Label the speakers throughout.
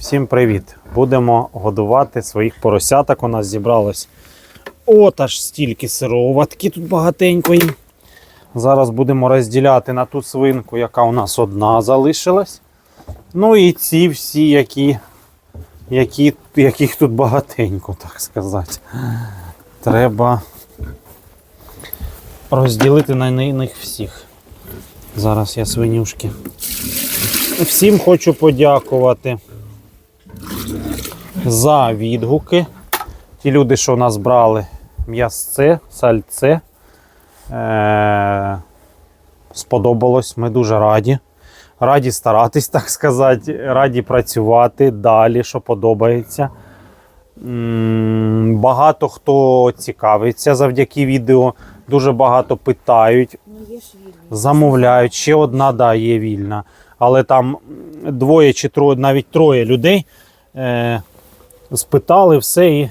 Speaker 1: Всім привіт! Будемо годувати своїх поросяток. У нас зібралось от аж стільки сироватки тут багатенько їм. Зараз будемо розділяти на ту свинку, яка у нас одна залишилась. Ну і ці всі, які, які, яких тут багатенько, так сказати. Треба розділити на ни- них всіх. Зараз я свинюшки. Всім хочу подякувати за відгуки. Ті люди, що у нас брали м'ясце, сальце. Е- сподобалось, ми дуже раді. Раді старатись, так сказати, раді працювати далі, що подобається. Багато хто цікавиться завдяки відео, дуже багато питають, замовляють. Ще одна, да, є вільна. Але там двоє чи троє, навіть троє людей е, спитали все і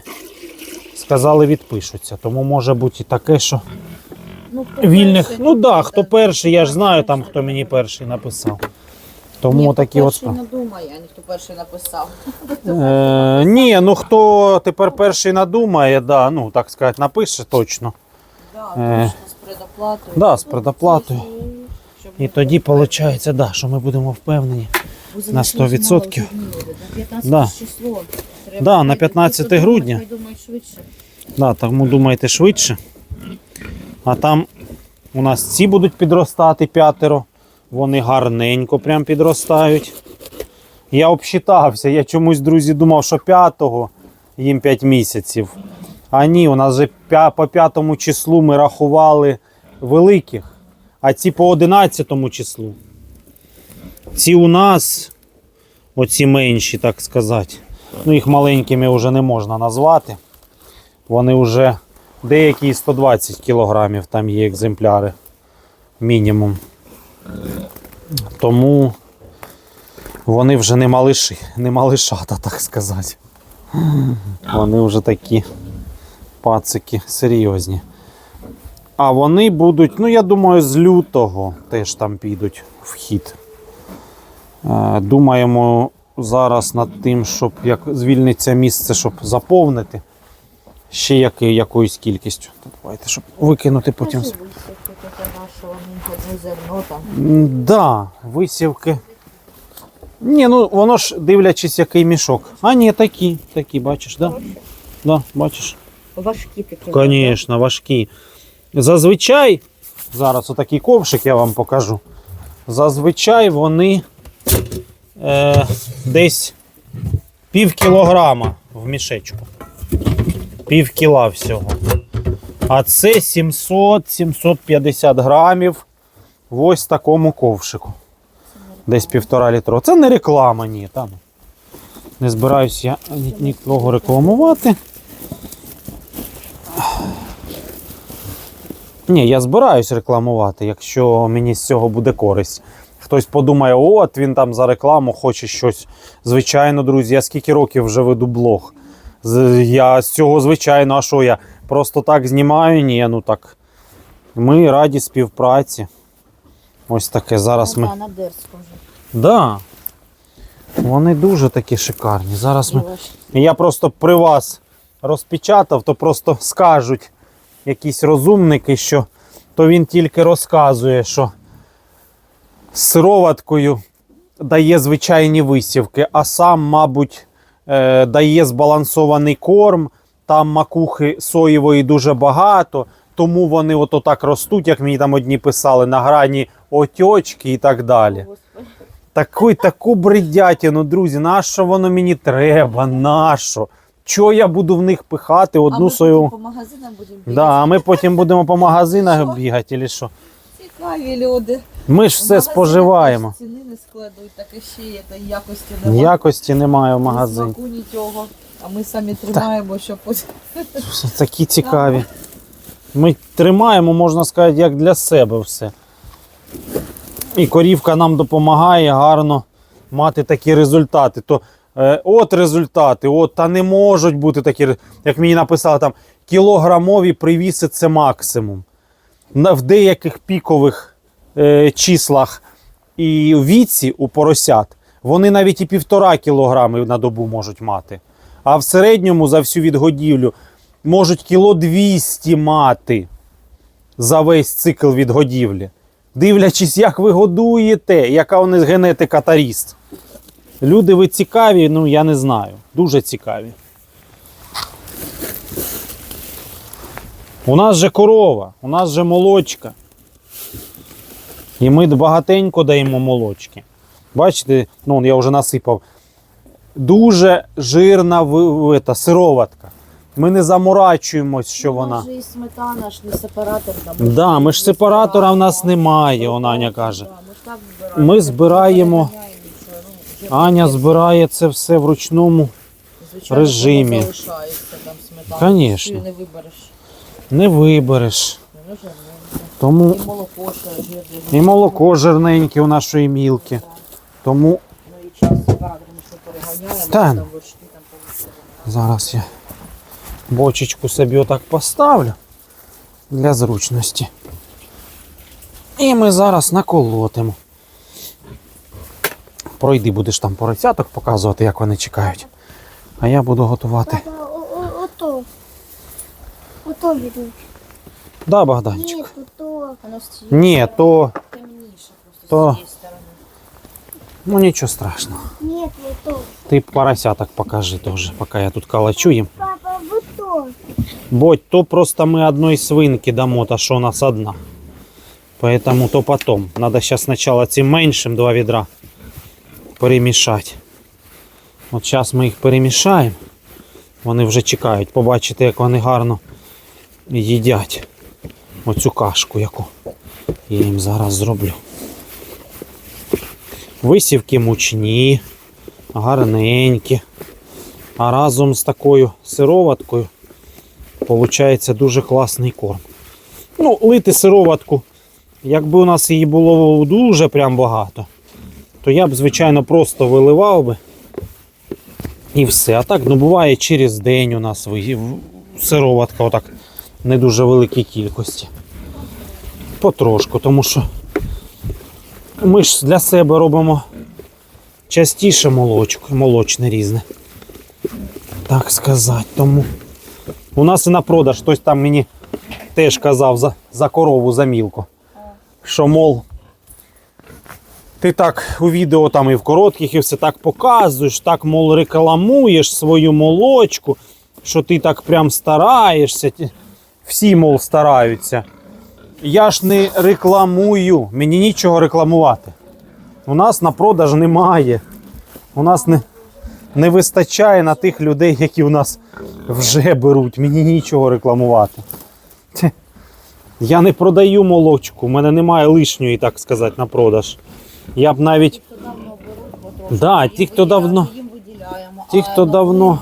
Speaker 1: сказали, відпишуться. Тому може бути і таке, що
Speaker 2: Ну,
Speaker 1: вільних.
Speaker 2: перший,
Speaker 1: Ну так, да, хто перший, я ж знаю там, хто мені перший написав. Тому
Speaker 2: Ні,
Speaker 1: такі от. справи.
Speaker 2: надумає, а не хто перший написав.
Speaker 1: Е, ні, ну хто тепер перший надумає, да, ну так сказати, напише точно.
Speaker 2: Да,
Speaker 1: Е,
Speaker 2: точно, з предоплатою.
Speaker 1: да, з предоплатою. І тоді виходить, да, що ми будемо впевнені. На 100%.
Speaker 2: мало. На 15
Speaker 1: Да.
Speaker 2: число.
Speaker 1: Да, на 15 грудня. Да, тому думайте швидше. А там у нас ці будуть підростати п'ятеро. Вони гарненько прям підростають. Я обсчитався, я чомусь, друзі, думав, що п'ятого їм 5 місяців. А ні, у нас же по п'ятому числу ми рахували великих, а ці по 11 числу. Ці у нас, оці менші, так сказати. Ну, їх маленькими вже не можна назвати. Вони вже деякі 120 кілограмів, там є екземпляри. Мінімум. Тому вони вже не малиші, не малишата, так сказати. Вони вже такі пацики серйозні. А вони будуть, ну я думаю, з лютого теж там підуть в хід. Думаємо зараз над тим, щоб як звільниться місце, щоб заповнити ще яки, якоюсь кількістю. Давайте, щоб викинути потім. Да, висівки. Ні, ну воно ж дивлячись, який мішок. А, ні, такі, такі, бачиш, да? Да, бачиш.
Speaker 2: Важкі такі.
Speaker 1: Звісно, важкі. Зазвичай, зараз отакий ковшик я вам покажу. Зазвичай вони е, десь пів кілограма в мішечку. Пів кіла всього. А це 700-750 грамів в ось такому ковшику. Десь півтора літро. Це не реклама, ні. Та, ну. Не збираюсь я ні- нікого рекламувати. Ні, я збираюсь рекламувати, якщо мені з цього буде користь. Хтось подумає, от він там за рекламу хоче щось. Звичайно, друзі, я скільки років вже веду блог. Я з цього, звичайно, а що я просто так знімаю? Ні, ну так. Ми раді співпраці. Ось таке зараз ми.
Speaker 2: Да.
Speaker 1: Вони дуже такі шикарні. Зараз ми. Я просто при вас розпечатав, то просто скажуть якісь розумники, що то він тільки розказує, що сироваткою дає звичайні висівки, а сам, мабуть, е, дає збалансований корм, там макухи соєвої дуже багато, тому вони ото так ростуть, як мені там одні писали, на грані отьочки і так далі. Таку, таку бредятину, друзі, нащо воно мені треба? Нащо? Чого я буду в них пихати
Speaker 2: А
Speaker 1: одну
Speaker 2: ми
Speaker 1: свою.
Speaker 2: потім по магазинам будемо бігати.
Speaker 1: Да, а ми потім будемо по магазинах бігати, чи що?
Speaker 2: Цікаві люди.
Speaker 1: Ми ж все споживаємо.
Speaker 2: Ціни не складуть, так і ще є, та й якості немає.
Speaker 1: Якості немає в магазині.
Speaker 2: смаку, нічого. А ми самі тримаємо, щоб потім.
Speaker 1: Такі цікаві. Ми тримаємо, можна сказати, як для себе все. І корівка нам допомагає гарно мати такі результати. То е, от результати, от та не можуть бути такі, як мені написали, там кілограмові привіси це максимум. На, в деяких пікових е, числах і у віці у поросят вони навіть і півтора кілограми на добу можуть мати. А в середньому за всю відгодівлю можуть кіло 200 мати за весь цикл відгодівлі. Дивлячись, як ви годуєте, яка у них генетика та ріст. Люди ви цікаві, ну я не знаю. Дуже цікаві. У нас же корова, у нас же молочка. І ми багатенько даємо молочки. Бачите, ну я вже насипав. Дуже жирна та, сироватка. Ми не заморачуємось, що вона.
Speaker 3: Може і сметана ж не сепаратор там.
Speaker 1: Да, ми ж сепаратора в нас немає, он Аня каже.
Speaker 3: Да, ми.
Speaker 1: Ми збираємо.
Speaker 3: Ну,
Speaker 1: Аня збирає це все в ручному.
Speaker 3: звичайно,
Speaker 1: режимі.
Speaker 3: залишається там сметана. Ти не вибереш.
Speaker 1: Не вибереш. Тому
Speaker 3: І молоко ще жирне.
Speaker 1: і молоко жирненьке у нашої мілки. Тому
Speaker 3: Ну і час сепаратор ми що переганяємо.
Speaker 1: Стан.
Speaker 3: Там вершки, там повністю.
Speaker 1: зараз я бочечку собі отак поставлю для зручності. І ми зараз наколотимо. Пройди, будеш там поросяток показувати, як вони чекають. А я буду готувати.
Speaker 4: Папа, о- о- ото. Ото відуть.
Speaker 1: Да, Богданчик?
Speaker 4: Ні, ото.
Speaker 3: Воно з цієї
Speaker 1: Ні, то,
Speaker 3: темніше просто
Speaker 1: то-
Speaker 3: з цієї сторони.
Speaker 1: ну нічого страшного.
Speaker 4: Ні, ото.
Speaker 1: Ти поросяток покажи теж, поки я тут калачу їм.
Speaker 4: Папа, в ото.
Speaker 1: Бодь, то просто мы одной свинки дамо, та що у нас одна. Поэтому то потом. Надо сейчас сначала цим меншим два відра перемішати. От зараз ми їх перемішаємо. Вони вже чекають. Побачите, як вони гарно їдять оцю кашку, яку я їм зараз зроблю. Висівки мучні, гарненькі. А разом з такою сироваткою Получається дуже класний корм. Ну, лити сироватку, якби у нас її було дуже прям багато, то я б, звичайно, просто виливав би і все. А так, ну буває через день у нас сироватка отак не дуже великій кількості. Потрошку, тому що ми ж для себе робимо частіше молочко, молочне різне. Так сказати. Тому. У нас і на продаж хтось там мені теж казав за, за корову за мілку. Що, мол, ти так у відео там і в коротких, і все так показуєш, так, мол, рекламуєш свою молочку, що ти так прям стараєшся. Всі, мол, стараються. Я ж не рекламую, мені нічого рекламувати. У нас на продаж немає. У нас не, не вистачає на тих людей, які у нас вже беруть. Мені нічого рекламувати. Я не продаю молочку, у мене немає лишньої, так сказати, на продаж. Я б навіть. Да, ті, хто давно-. Ті, хто давно-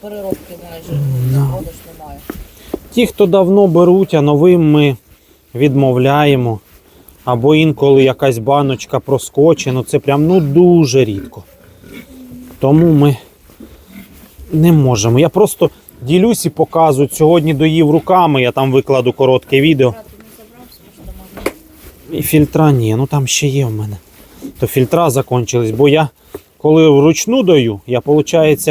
Speaker 3: переробки майже продаж.
Speaker 1: Ті, хто давно беруть, а новим ми відмовляємо. Або інколи якась баночка проскочить, ну це прям ну дуже рідко. Тому ми не можемо. Я просто ділюсь і показую. Сьогодні доїв руками, я там викладу коротке відео. І фільтра ні, ну там ще є в мене. То фільтра закончились, бо я коли вручну даю, я, виходить,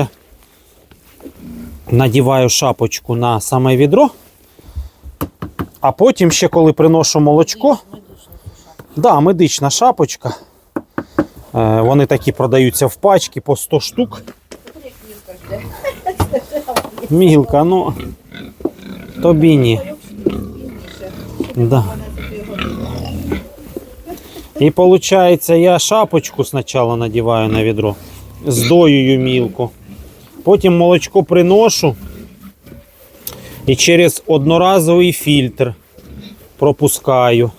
Speaker 1: надіваю шапочку на саме відро, а потім ще коли приношу молочко,
Speaker 3: медична
Speaker 1: да, медична шапочка. Е, вони такі продаються в пачки по 100 штук.
Speaker 3: Мілка.
Speaker 1: Мілка, ну тобі ні. Да. І виходить, я шапочку спочатку надіваю на відро, здоюю мілку. Потім молочко приношу і через одноразовий фільтр пропускаю.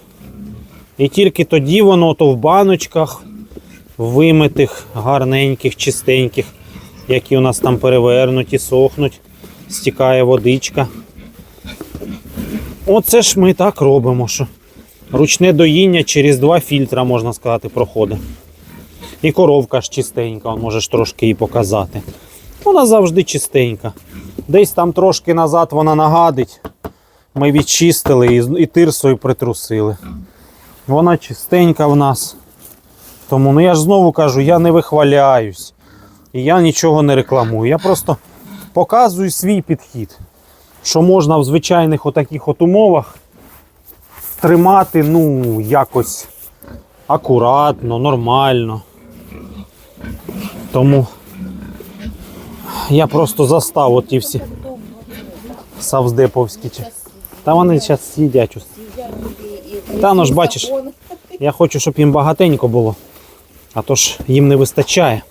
Speaker 1: І тільки тоді воно то в баночках, вимитих, гарненьких, чистеньких, які у нас там перевернуті, сохнуть, стікає водичка. Оце ж ми так робимо, що ручне доїння через два фільтра, можна сказати, проходить. І коровка ж чистенька, можеш трошки її показати. Вона завжди чистенька. Десь там трошки назад вона нагадить. Ми відчистили і, тирсою притрусили. Вона чистенька в нас. Тому ну я ж знову кажу, я не вихваляюсь. І я нічого не рекламую. Я просто показую свій підхід. Що можна в звичайних отаких от умовах тримати, ну, якось акуратно, нормально. Тому я просто застав оті всі савздеповські. Та вони зараз їдять. Та ну ж бачиш, я хочу, щоб їм багатенько було. А то ж їм не вистачає.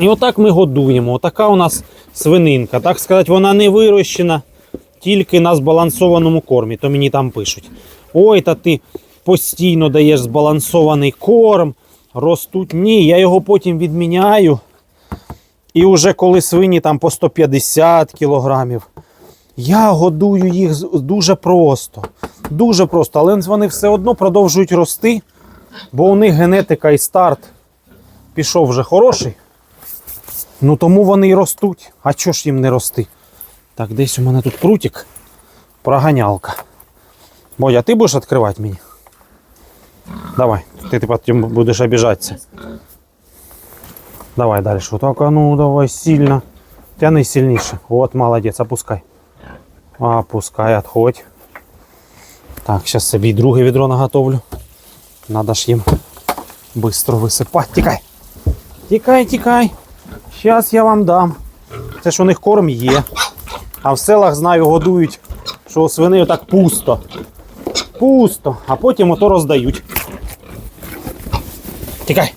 Speaker 1: І отак ми годуємо. Отака у нас свининка. Так сказати, вона не вирощена тільки на збалансованому кормі. То мені там пишуть. Ой, та ти постійно даєш збалансований корм, ростуть. Ні, я його потім відміняю. І вже коли свині там по 150 кілограмів, я годую їх дуже просто. Дуже просто. Але вони все одно продовжують рости, бо у них генетика і старт пішов вже хороший. Ну тому вони і ростуть. А чого ж їм не рости? Так, десь у мене тут прутик. Проганялка. Бодя, ти будеш відкривати мені? Давай, ти, потім будеш обіжатися. Давай далі. Так, ну давай сильно. Тяни сильніше. От, молодець, опускай. Опускай, отходь. Так, зараз собі друге відро наготовлю. Надо ж їм швидко висипати. Тікай. Тікай, тікай. Зараз я вам дам. Це ж у них корм є. А в селах знаю, годують, що у свиней отак пусто. Пусто. А потім ото роздають. Тікай.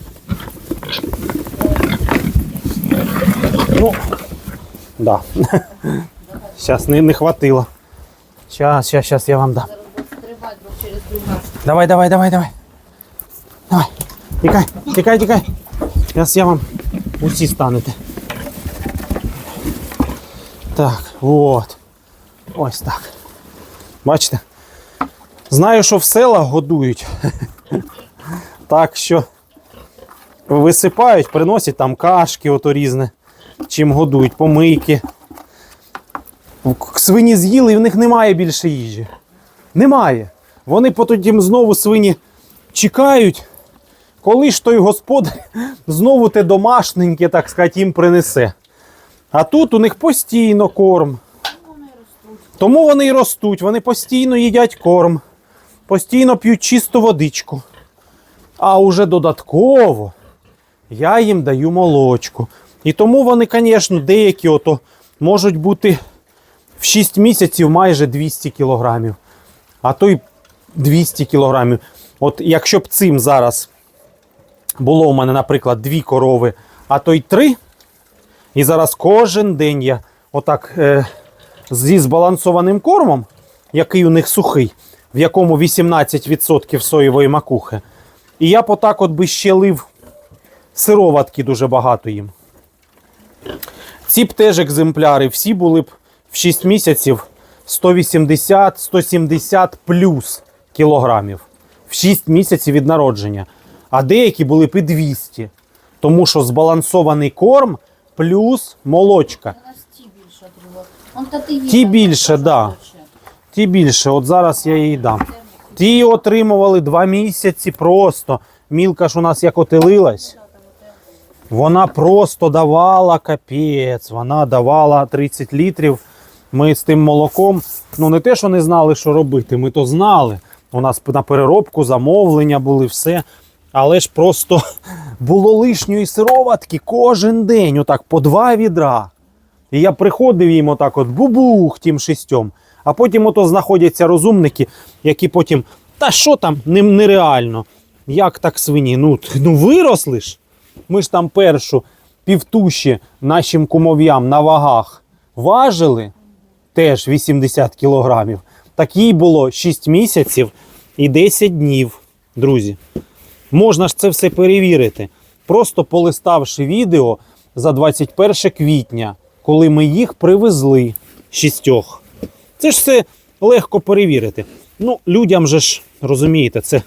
Speaker 1: Ну, да. Зараз не, не хватило. Сейчас, сейчас, сейчас я вам дам. Давай, давай, давай, давай. Давай. Тікай, тікай, тікай. Зараз я вам усі станете. Так, от. Ось так. Бачите? Знаю, що в селах годують. Так що висипають, приносять там кашки, ото різне, чим годують, помийки. Свині з'їли і в них немає більше їжі. Немає. Вони потім знову свині чекають, коли ж той господар знову те домашненьке, так сказати, їм принесе. А тут у них постійно корм. Тому вони і ростуть, вони постійно їдять корм, постійно п'ють чисту водичку. А уже додатково я їм даю молочку. І тому вони, звісно, деякі ото можуть бути в 6 місяців майже 200 кілограмів а то й 200 кілограмів. От якщо б цим зараз було у мене, наприклад, дві корови, а то й три, і зараз кожен день я отак е, зі збалансованим кормом, який у них сухий, в якому 18% соєвої макухи, і я б отак от би ще лив сироватки дуже багато їм. Ці б теж екземпляри всі були б в 6 місяців 180-170 плюс кілограмів в 6 місяців від народження. А деякі були б і 200. Тому що збалансований корм плюс молочка.
Speaker 3: Ті більше отримав. Он та ти
Speaker 1: Ті більше, да. Ті більше, от зараз я їй дам. Ті отримували 2 місяці просто. Мілка ж у нас як отелилась. Вона просто давала капець. Вона давала 30 літрів. Ми з тим молоком, ну не те, що не знали, що робити, ми то знали. У нас на переробку замовлення були все. Але ж просто було лишньої сироватки кожен день, отак по два відра. І я приходив їм отак от бубух тим шістьом. А потім ото знаходяться розумники, які потім, та що там, не- нереально. Як так свині? Ну, ну виросли ж. Ми ж там першу півтуші нашим кумов'ям на вагах важили теж 80 кілограмів. Так їй було 6 місяців і 10 днів, друзі. Можна ж це все перевірити. Просто полиставши відео за 21 квітня, коли ми їх привезли шістьох. Це ж все легко перевірити. Ну, людям же ж, розумієте, це,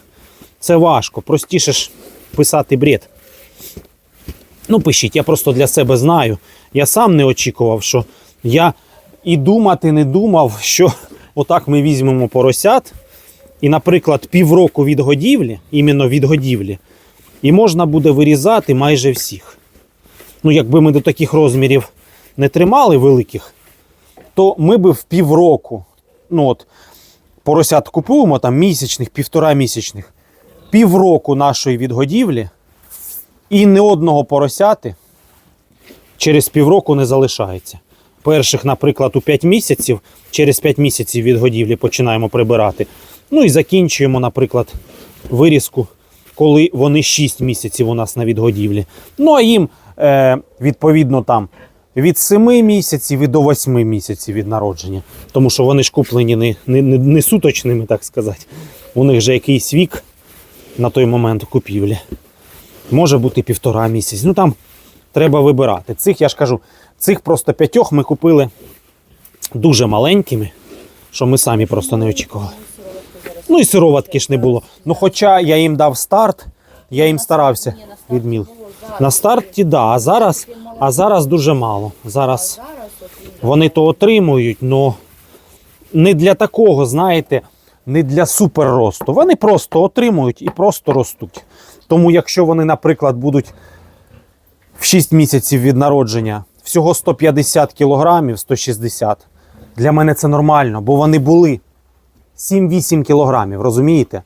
Speaker 1: це важко. Простіше ж писати бред. Ну, пишіть, я просто для себе знаю. Я сам не очікував, що я і думати не думав, що отак ми візьмемо поросят і, наприклад, півроку від годівлі, іменно від годівлі, і можна буде вирізати майже всіх. Ну, якби ми до таких розмірів не тримали великих, то ми би в півроку, ну от, поросят купуємо там місячних, півтора місячних, півроку нашої відгодівлі, і не одного поросяти через півроку не залишається. Перших, наприклад, у 5 місяців, через 5 місяців від годівлі починаємо прибирати. Ну і закінчуємо, наприклад, вирізку, коли вони 6 місяців у нас на відгодівлі. Ну а їм, е, відповідно, там від 7 місяців і до 8 місяців від народження. Тому що вони ж куплені не, не, не, не суточними, так сказати. У них же якийсь вік на той момент купівлі. Може бути півтора місяць. Ну там треба вибирати. Цих, я ж кажу, цих просто п'ятьох ми купили дуже маленькими, що ми самі просто не очікували. Ну і сироватки ж не було. Ну, хоча я їм дав старт, я їм старався від міл. На старті, да, а зараз, а зараз дуже мало. Зараз вони то отримують, але не для такого, знаєте, не для суперросту. Вони просто отримують і просто ростуть. Тому, якщо вони, наприклад, будуть в 6 місяців від народження всього 150 кілограмів, 160, для мене це нормально, бо вони були 7-8 кілограмів, розумієте?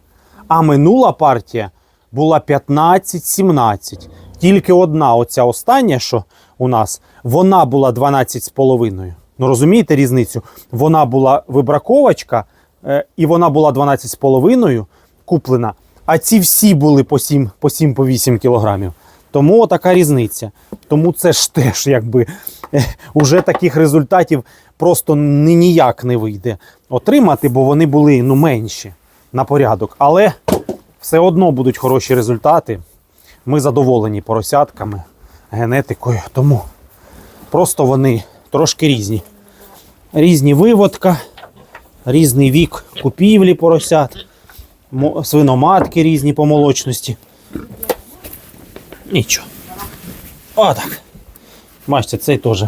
Speaker 1: А минула партія була 15-17. Тільки одна, оця остання, що у нас, вона була 12,5. Ну розумієте різницю? Вона була вибраковочка, е, і вона була 12,5 куплена, а ці всі були по 7 по 7 по 8 кілограмів. Тому така різниця. Тому це ж теж якби е, уже таких результатів просто ніяк не вийде отримати, бо вони були ну, менші на порядок. Але все одно будуть хороші результати. Ми задоволені поросятками, генетикою. Тому просто вони трошки різні. Різні виводка, різний вік купівлі поросят, свиноматки різні по молочності. Нічого. Отак. Бачите, цей теж.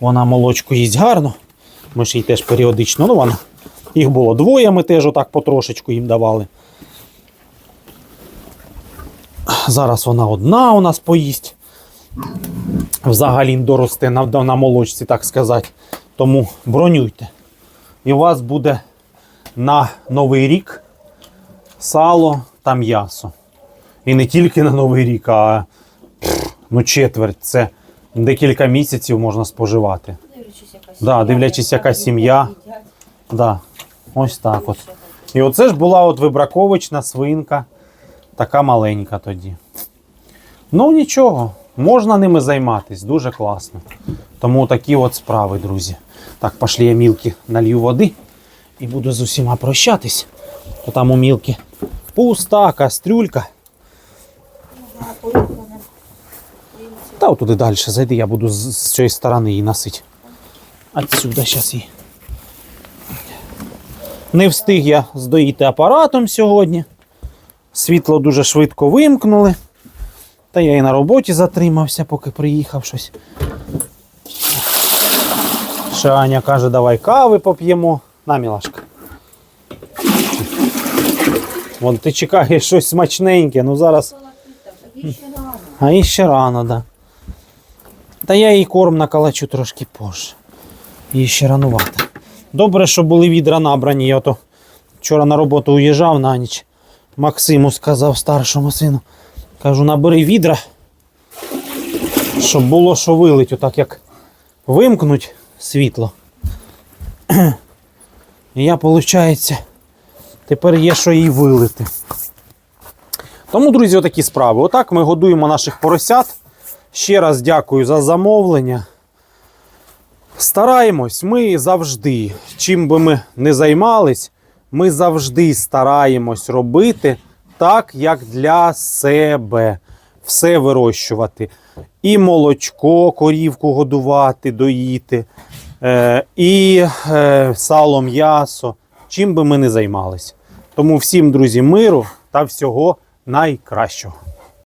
Speaker 1: Вона молочку їсть гарно. Ми ж їй теж періодично. Ну, вона. Їх було двоє, ми теж отак потрошечку їм давали. Зараз вона одна у нас поїсть. Взагалі доросте на, на молочці, так сказати. Тому бронюйте. І у вас буде на Новий рік сало та м'ясо. І не тільки на Новий рік, а ну, четверть. Це декілька місяців можна споживати.
Speaker 3: Дивлячись, яка
Speaker 1: Да, дивлячись, яка сім'я. Да. Ось так от. І оце ж була от вибраковична свинка, така маленька тоді. Ну нічого, можна ними займатись, дуже класно. Тому такі от справи, друзі. Так, пошли я мілки налью води і буду з усіма прощатись. То там у мілки пуста кастрюлька. Та отуди далі зайди, я буду з, цієї сторони її носити. Отсюда зараз її. Не встиг я здоїти апаратом сьогодні. Світло дуже швидко вимкнули. Та я і на роботі затримався, поки приїхав щось. Ще Аня каже, давай кави поп'ємо. На, мілашка. Вон ти чекаєш щось смачненьке, ну зараз. А і ще рано, так. Да. Та я їй корм накалачу трошки позже. Їй ще ранувато. Добре, що були відра набрані. Я ото вчора на роботу уїжджав на ніч. Максиму сказав старшому сину. Кажу, набери відра, щоб було що вилить, отак як вимкнуть світло. І я, виходить, тепер є що їй вилити. Тому, друзі, отакі справи. Отак ми годуємо наших поросят. Ще раз дякую за замовлення. Стараємось, ми завжди, чим би ми не займались, ми завжди стараємось робити так, як для себе. Все вирощувати. І молочко, корівку годувати, доїти, е, і е, сало, м'ясо. Чим би ми не займались. Тому всім, друзі, миру та всього найкращого.